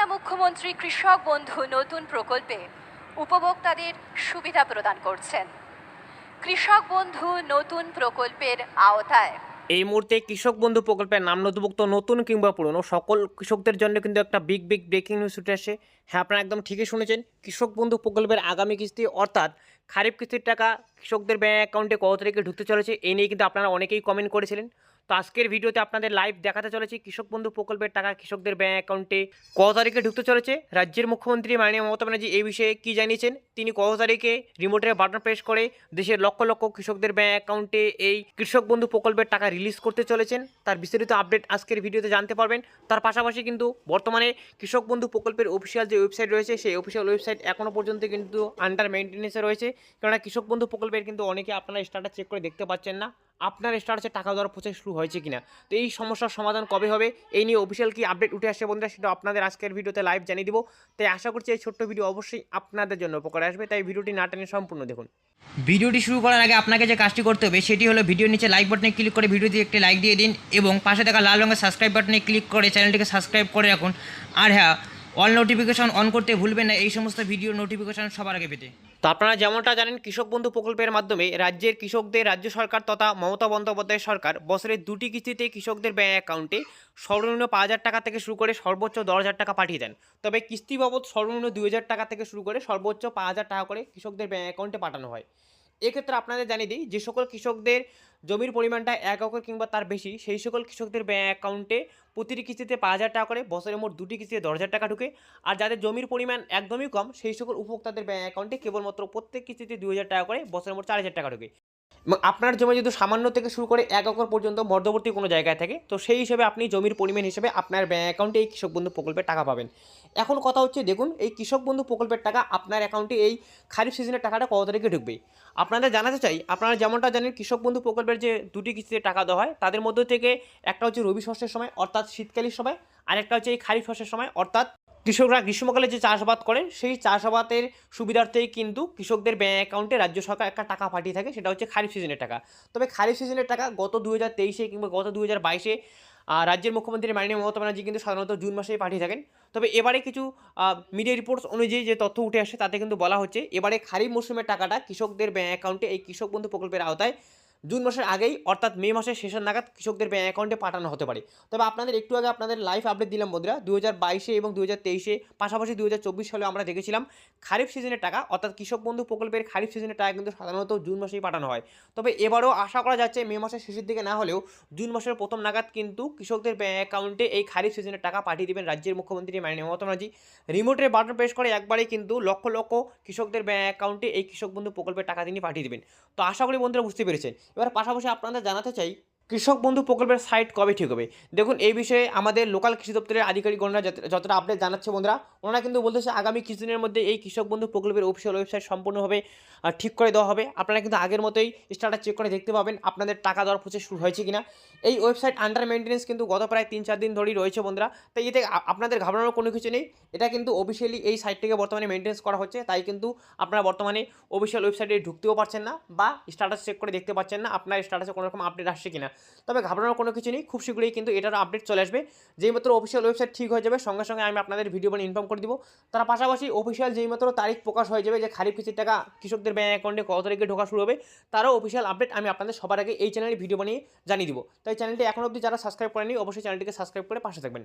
মাননীয় মুখ্যমন্ত্রী কৃষক বন্ধু নতুন প্রকল্পে উপভোক্তাদের সুবিধা প্রদান করছেন। কৃষক বন্ধু নতুন প্রকল্পের আওতায়। এই মুহূর্তে কৃষক বন্ধু প্রকল্পের নাম নথিভুক্ত, নতুন কিংবা পুরনো, সকল কৃষকদের জন্য কিন্তু একটা বিগ বিগ ব্রেকিং নিউজ উঠে আসে। হ্যাঁ আপনারা একদম ঠিকই শুনেছেন, কৃষক বন্ধু প্রকল্পের আগামী কিস্তি, অর্থাৎ খারিফ কিস্তির টাকা কৃষকদের ব্যাঙ্ক অ্যাকাউন্টে কত তারিখে ঢুকতে চলেছে এই নিয়ে কিন্তু আপনারা অনেকেই কমেন্ট করেছিলেন। তো আজকের ভিডিওতে আপনাদের লাইভ দেখাতে চলেছি কৃষক বন্ধু প্রকল্পের টাকা কৃষকদের ব্যাঙ্ক অ্যাকাউন্টে কত তারিখে ঢুকতে চলেছে। রাজ্যের মুখ্যমন্ত্রী মাননীয় মমতা ব্যানার্জি এই বিষয়ে কী জানিয়েছেন? তিনি কত তারিখে রিমোটের বাটন প্রেস করে দেশের লক্ষ লক্ষ কৃষকদের ব্যাঙ্ক অ্যাকাউন্টে এই কৃষক বন্ধু প্রকল্পের টাকা রিলিজ করতে চলেছেন। তার বিস্তারিত আপডেট আজকের ভিডিওতে জানতে পারবেন। তার পাশাপাশি কিন্তু বর্তমানে কৃষক বন্ধু প্রকল্পের অফিসিয়াল যে ওয়েবসাইট রয়েছে, সেই অফিসিয়াল ওয়েবসাইট এখনও পর্যন্ত কিন্তু আন্ডার মেনটেন্যান্সে রয়েছে। কেননা কৃষক বন্ধু প্রকল্পের কিন্তু অনেকে আপনারা স্টার্টার চেক করে দেখতে পাচ্ছেন না। আপনার স্টার্টাসে টাকা দেওয়ার প্রসেস শুরু হয়েছে কিনা? তো এই সমস্যার সমাধান কবে হবে? এই নিয়ে অফিসিয়াল কি আপডেট উঠে আসছে বন্ধুরা, সেটা আপনাদের আজকের ভিডিওতে লাইভ জানিয়ে দিব। তাই আশা করছি এই ছোট্ট ভিডিও অবশ্যই আপনাদের জন্য উপকার আসবে। তাই ভিডিওটি না টেনে সম্পূর্ণ দেখুন। ভিডিওটি শুরু করার আগে আপনাকে যে কাজটি করতে হবে, সেটি হলো ভিডিওর নিচে লাইক বাটনে ক্লিক করে ভিডিওতে একটি লাইক দিয়ে দিন এবং পাশে থাকা লাল রঙের সাবস্ক্রাইব বাটনে ক্লিক করে চ্যানেলটিকে সাবস্ক্রাইব করে রাখুন। আর হ্যাঁ অল নোটিফিকেশন অন করতে ভুলবেন না। এই সমস্ত ভিডিও নোটিফিকেশন সবার আগে পেতে। তো আপনারা যেমনটা জানেন, কৃষক বন্ধু প্রকল্পের মাধ্যমে রাজ্যের কৃষকদের, রাজ্য সরকার তথা মমতা বন্দ্যোপাধ্যায় সরকার বছরের দুটি কিস্তিতে কৃষকদের ব্যাঙ্ক অ্যাকাউন্টে সর্বনিম্ন পাঁচ হাজার টাকা থেকে শুরু করে সর্বোচ্চ দশ হাজার টাকা পাঠিয়ে দেন। তবে কিস্তি বাবদ সর্বনিম্ন দুই হাজার টাকা থেকে শুরু করে সর্বোচ্চ পাঁচ হাজার টাকা করে কৃষকদের ব্যাঙ্ক অ্যাকাউন্টে পাঠানো হয়। এক্ষেত্রে আপনাদের জানিয়ে দিই, যে সকল কৃষকদের জমির পরিমাণটা এক একর কিংবা তার বেশি, সেই সকল কৃষকদের ব্যাঙ্ক অ্যাকাউন্টে প্রতিটি কিস্তিতে পাঁচ হাজার টাকা করে বছরের মোট দুটি কিস্তিতে দশ হাজার টাকা ঢুকে। আর যাদের জমির পরিমাণ একদমই কম, সেই সকল উপভোক্তাদের ব্যাঙ্ক অ্যাকাউন্টে কেবলমাত্র প্রত্যেক কিস্তিতে দুই হাজার টাকা করে বছরের মোট চার হাজার টাকা ঢুকে। এবং আপনার জমি যদি সামান্য থেকে শুরু করে এক একর পর্যন্ত মধ্যবর্তী কোনো জায়গায় থাকে, তো সেই হিসেবে আপনি জমির পরিমাণ হিসেবে আপনার ব্যাঙ্ক অ্যাকাউন্টে এই কৃষক বন্ধু প্রকল্পের টাকা পাবেন। এখন কথা হচ্ছে, দেখুন, এই কৃষক বন্ধু প্রকল্পের টাকা আপনার অ্যাকাউন্টে এই খারিফ সিজনের টাকাটা কত তারিখে ঢুকবে? আপনাদের জানাতে চাই, আপনারা যেমনটা জানেন, কৃষক বন্ধু প্রকল্পের যে দুটি কিস্তিতে টাকা দেওয়া হয়, তাদের মধ্যে থেকে একটা হচ্ছে রবি শস্যের সময়, অর্থাৎ শীতকালীন সময়, আরেকটা হচ্ছে এই খারিফ শস্যের সময়, অর্থাৎ কৃষকরা গ্রীষ্মকালে যে চাষাবাদ করে সেই চাষাবাদের সুবিধার্থেই কিন্তু কৃষকদের ব্যাঙ্ক অ্যাকাউন্টে রাজ্য সরকার একটা টাকা পাঠিয়ে থাকে, সেটা হচ্ছে খারিফ সিজনের টাকা। তবে খারিফ সিজনের টাকা গত দু হাজার তেইশে কিংবা গত দু হাজার বাইশে রাজ্যের মুখ্যমন্ত্রী মাননীয় মমতা ব্যানার্জি কিন্তু সাধারণত জুন মাসেই পাঠিয়ে থাকেন। তবে এবারে কিছু মিডিয়া রিপোর্টস অনুযায়ী যে তথ্য উঠে আসে, তাতে কিন্তু বলা হচ্ছে, এবারে খারিফ মৌসুমের টাকাটা কৃষকদের ব্যাঙ্ক অ্যাকাউন্টে এই কৃষক বন্ধু প্রকল্পের আওতায় জুন মাসের আগেই, অর্থাৎ মে মাসের শেষের নাগাদ কৃষকদের ব্যাঙ্ক অ্যাকাউন্টে পাঠানো হতে পারে। তবে আপনাদের একটু আগে আপনাদের লাইভ আপডেট দিলাম বন্ধুরা। দু হাজার বাইশে এবং দু হাজার তেইশে, পাশাপাশি দু হাজার চব্বিশ সালে আমরা দেখেছিলাম খারিফ সিজনের টাকা, অর্থাৎ কৃষক বন্ধু প্রকল্পের খারিফ সিজনের টাকা কিন্তু সাধারণত জুন মাসেই পাঠানো হয়। তবে এবারও আশা করা যাচ্ছে মে মাসের শেষের দিকে না হলেও জুন মাসের প্রথম নাগাদ কিন্তু কৃষকদের ব্যাঙ্ক অ্যাকাউন্টে এই খারিফ সিজনের টাকা পাঠিয়ে দেবেন রাজ্যের মুখ্যমন্ত্রী মাননীয় মমতা ব্যানার্জি। রিমোটের বাটন প্রেস করে একবারেই কিন্তু লক্ষ লক্ষ কৃষকদের ব্যাঙ্ক অ্যাকাউন্টে এই কৃষক বন্ধু প্রকল্পের টাকা তিনি পাঠিয়ে দেবেন। তো আশা করি বন্ধুরা বুঝতে পেরেছেন। এবার পাশাপাশি আপনাদের জানাতে চাই কৃষক বন্ধু প্রকল্পের সাইট কবে ঠিক হবে? দেখুন, এই বিষয়ে আমাদের লোকাল কৃষি দপ্তরের আধিকারিকগণরা যত- যতটা আপডেট জানাচ্ছে বন্ধুরা, ওনারা কিন্তু বলতেছে আগামী কিছুদিনের মধ্যে এই কৃষক বন্ধু প্রকল্পের অফিসিয়াল ওয়েবসাইট সম্পূর্ণভাবে ঠিক করে দেওয়া হবে। আপনারা কিন্তু আগের মতোই স্টার্টার চেক করে দেখতে পাবেন আপনাদের টাকা দেওয়ার প্রসেস শুরু হয়েছে কিনা। এই ওয়েবসাইট আন্ডার মেনটেন্স কিন্তু গত প্রায় তিন চার দিন ধরেই রয়েছে বন্ধুরা। তাই এতে আপনাদের ঘাবড়ানোর কোনো কিছু নেই। এটা কিন্তু অফিসিয়ালি এই সাইটটিকে বর্তমানে মেনটেন্স করা হচ্ছে। তাই কিন্তু আপনারা বর্তমানে অফিসিয়াল ওয়েবসাইটে ঢুকতেও পারছেন না বা স্ট্যাটাস চেক করে দেখতে পাচ্ছেন না আপনার স্ট্যাটাসে কোনো রকম আপডেট আসছে কিনা। তবে ঘাবড়ানোর কোনো কিছু নেই, খুব শীঘ্রই কিন্তু এটার আপডেট চলে আসবে। যেই মাত্র অফিসিয়াল ওয়েবসাইট ঠিক হয়ে যাবে, সঙ্গে সঙ্গে আমি আপনাদের ভিডিও বলে ইনফর্ম করে দিব। তার পাশাপাশি অফিসিয়াল যেই মাত্র তারিখ প্রকাশ হয়ে যাবে যে খারিফ কিস্তির টাকা কৃষকদের ব্যাঙ্ক অ্যাকাউন্টে কত তারিখে ঢোকা শুরু হবে, তারও অফিসিয়াল আপডেট আমি আপনাদের সবার আগে এই চ্যানেলে ভিডিও বানিয়ে জানিয়ে দিব। তাই চ্যানেলটি এখন অবধি যারা সাবস্ক্রাইব করেনি অবশ্যই চ্যানেলটিকে সাবস্ক্রাইব করে পাশে থাকবেন।